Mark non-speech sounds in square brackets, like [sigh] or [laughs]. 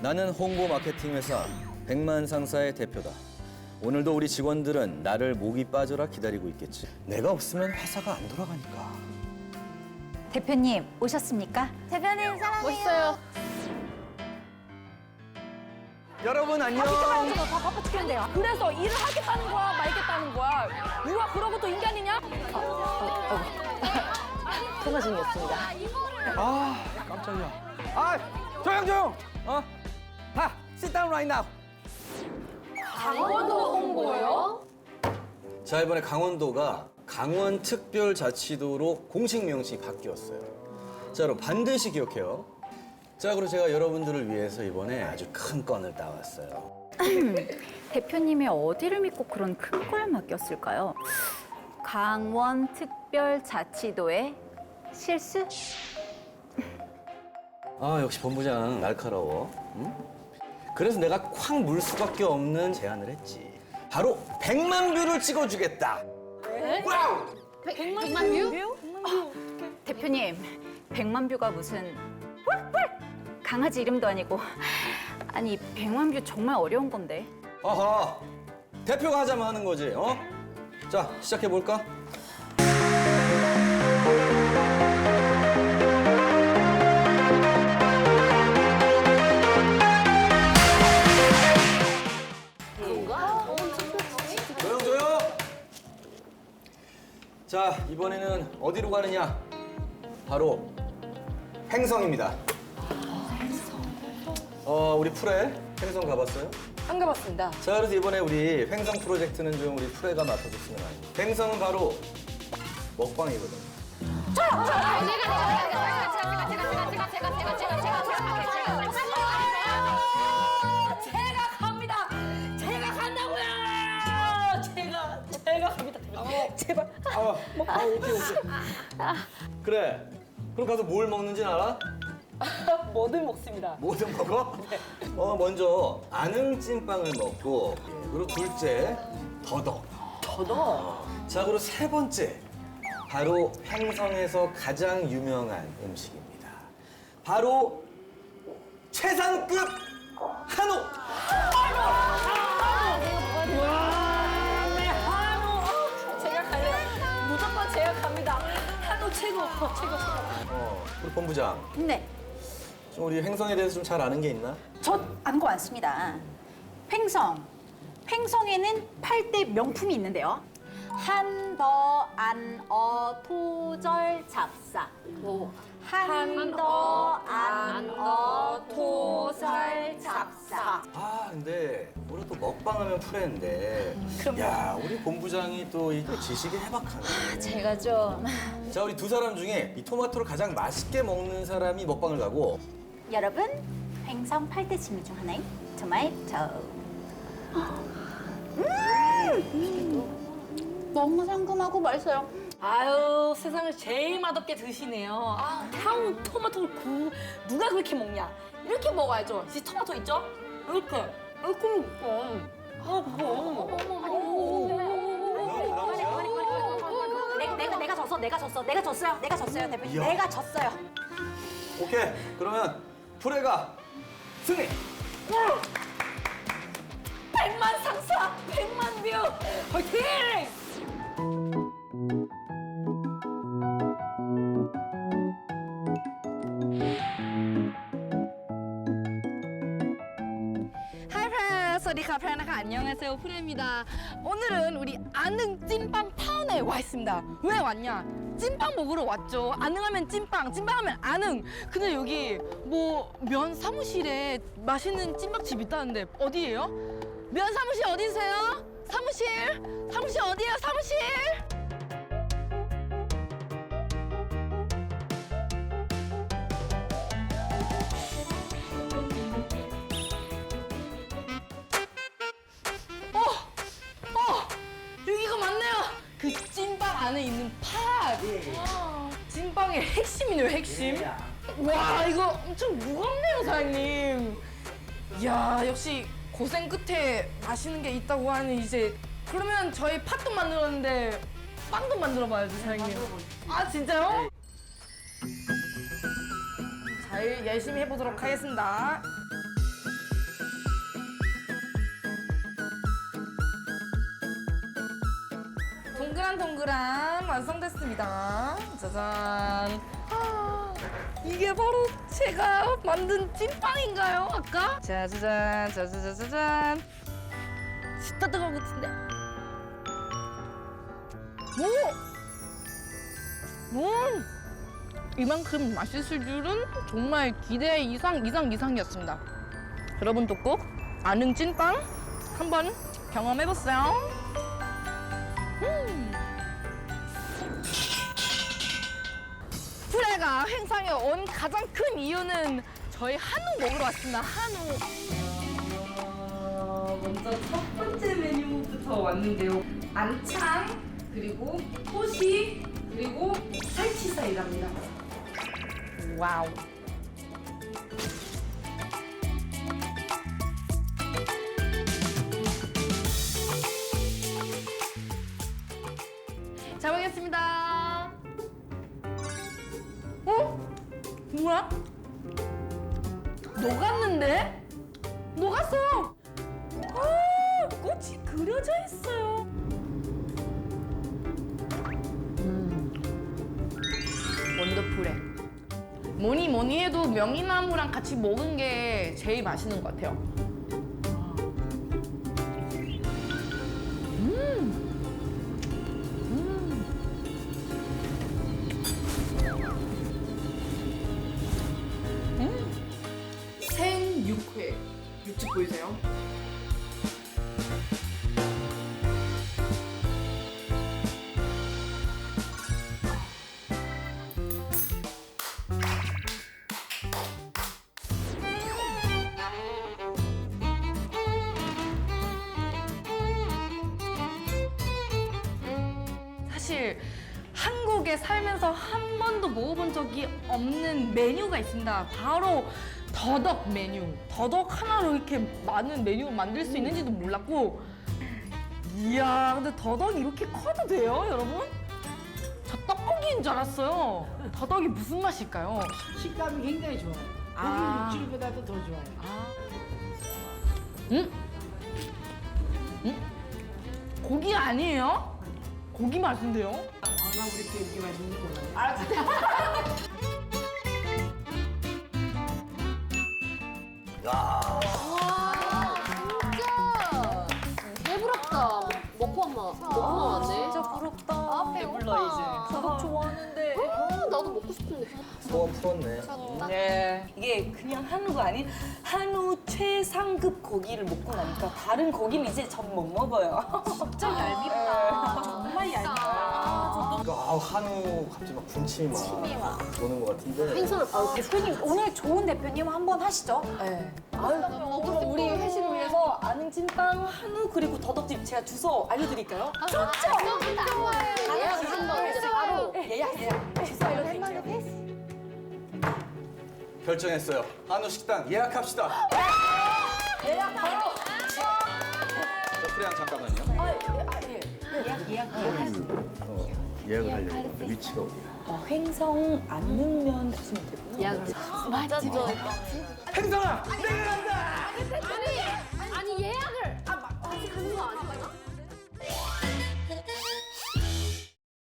나는 홍보 마케팅 회사 백만 상사의 대표다. 오늘도 우리 직원들은 나를 목이 빠져라 기다리고 있겠지. 내가 없으면 회사가 안 돌아가니까. 대표님 오셨습니까? 대표님 사랑해요. 멋있어요. 여러분 안녕. 다 바빠 죽겠는데요. 그래서 일을 하겠다는 거야, 말겠다는 거야. 누가 그러고 또 인간이냐? [laughs] 통화 중이었습니다. 아 깜짝이야. 아 조용 조용. 어? 하 sit down right now. 강원도 홍보요? 자 이번에 강원도가 강원특별자치도로 공식 명칭이 바뀌었어요. 자 여러분 반드시 기억해요. 자 그리고 제가 여러분들을 위해서 이번에 아주 큰 건을 따왔어요. [laughs] 대표님이 어디를 믿고 그런 큰 걸 맡겼을까요? 강원 특별자치도의 실수? 아 역시 본부장 날카로워. 응? 그래서 내가 콱 물 수밖에 없는 제안을 했지. 바로 100만 뷰를 찍어주겠다. 백만 뷰? 대표님 백만 뷰가 무슨 꿀꿀 강아지 이름도 아니고 아니 백만 뷰 정말 어려운 건데 아하 대표가 하자면 하는 거지. 어? 자 시작해 볼까? 어디로 가느냐? 바로 행성입니다. 어 우리 풀에 행성 가봤어요? 안 가봤습니다. 자 그래서 이번에 우리 횡성 프로젝트는 좀 우리 프레가 맡아줬으면 하는 횡성은 바로 먹방이거든 제가 제발. 그래 그럼 가서 뭘 먹는지 알아? [laughs] 뭐든 먹습니다. 뭐든 먹어? 어 먼저 아능 찐빵을 먹고 그리고 둘째 더덕 더더. 자 그리고 세 번째 바로 횡성에서 가장 유명한 음식입니다 바로 최상급 한우 최고. 최고 최고. 어 우리 본부장 네, 좀 우리 횡성에 대해서 좀 잘 아는 게 있나? 저 아는 거 많습니다. 횡성. 횡성에는 팔대 명품이 있는데요. 한 더 안 어 토절 잡사. 한 더 안 어 토절 잡사. 아 근데 또 먹방하면 프레인데 야 우리 본부장이 또 이거 지식이 해박하네 제가 좀 자 우리 두 사람 중에 이 토마토를 가장 맛있게 먹는 사람이 먹방을 가고 여러분 횡성 팔대 진미 중 하나인 토마토. 음! 너무 상큼하고 맛있어요. 아유 세상을 제일 맛없게 드시네요. 아향 토마토를 구 누가 그렇게 먹냐? 이렇게 먹어야죠. 이 토마토 있죠? 이렇게 먹고. 아 그거. 내가, 내가 내가 졌어 내가 졌어 내가 졌어요 내가 졌어요 대표님 이야. 내가 졌어요. 오케이 그러면 프레가 승리 백만 상사, 백만 뷰, 화이팅! 소리 카페 하나가 안녕하세요 프레입니다 오늘은 우리 안흥 찐빵 타운에 와 있습니다 왜 왔냐 찐빵 먹으러 왔죠 안흥하면 찐빵 찐빵하면 안흥 근데 여기 뭐 면 사무실에 맛있는 찐빵집 있다는데 어디예요? 면 사무실 어디세요? 사무실? 사무실 어디예요 사무실? 그 찐빵 안에 있는 팥. 찐빵의 핵심이네요, 핵심. 와, 이거 엄청 무겁네요, 사장님. 이야, 역시 고생 끝에 맛있는 게 있다고 하니 이제 그러면 저희 팥도 만들었는데 빵도 만들어 봐야죠, 사장님. 아, 진짜요? 잘 열심히 해보도록 하겠습니다. 동그란 동그란 완성됐습니다. 짜잔. 아, 이게 바로 제가 만든 찐빵인가요? 아까? 짜자잔, 짜자자자잔. 진짜 뜨거울 것 같은데? 오! 오! 이만큼 맛있을 줄은 정말 기대 이상 이상 이상이었습니다. 여러분도 꼭 아는 찐빵 한번 경험해보세요. 음. 프레가 행상에 온 가장 큰 이유는 저희 한우 먹으러 왔습니다. 한우. 어, 먼저 첫 번째 메뉴부터 왔는데요. 안창 그리고 토시 그리고 살치살이랍니다. 와우. 뭐야? 녹았는데? 녹았어요. 아, 꽃이 그려져 있어요. 원더풀해. 뭐니 뭐니 해도 명이나무랑 같이 먹은 게 제일 맛있는 것 같아요. 보이세요? 살면서 한 번도 먹어본 적이 없는 메뉴가 있습니다. 바로 더덕 메뉴. 더덕 하나로 이렇게 많은 메뉴 만들 수 있는지도 몰랐고, 이야, 근데 더덕이 이렇게 커도 돼요, 여러분? 저 떡볶이인 줄 알았어요. 더덕이 무슨 맛일까요? 식감이 굉장히 좋아요. 아. 고기 육질보다도 더 좋아요. 음? 음? 고기 아니에요? 고기 맛인데요? 아마 우리 또 이렇게 맛있는 거나. 진짜 [laughs] 배부럽다. 먹고 한마 먹고 나왔네. 진짜 부럽다. 아, 배불러 이제. 저도 좋아하는데. 아, 나도 먹고 싶은데. 소원 풀었네. 네. 이게 그냥 한우가 아닌 한우 최상급 고기를 먹고 나니까 다른 고기는 이제 전 못 먹어요. 진짜 [laughs] 얄밉다. 정말 얇 아요. 아, 한우 갑자기 막 군침이 막 도는 것 같은데. 생선을 바로 대표님 오늘 좋은 대표님 한 번 하시죠. 네. 아유, 그럼 우리 회식을 위해서 아는 찐빵 한우 그리고 더덕집 제가 주소 알려드릴까요? 좋죠. 예약 예약 주소 알려드릴게요. 결정했어요. 한우 식당 예약합시다. 예약 바로. 저 프레양 잠깐만요. 아, 예, 아, 예. 예약 예약. 어, 예약을 하려고 위치가 어디야? 어, 횡성 안능면 가시면 되고요. 맞아, 진짜. 행성아! 아니, 아니 예약을. 아, 마- 아직 하는 거 아닌가요?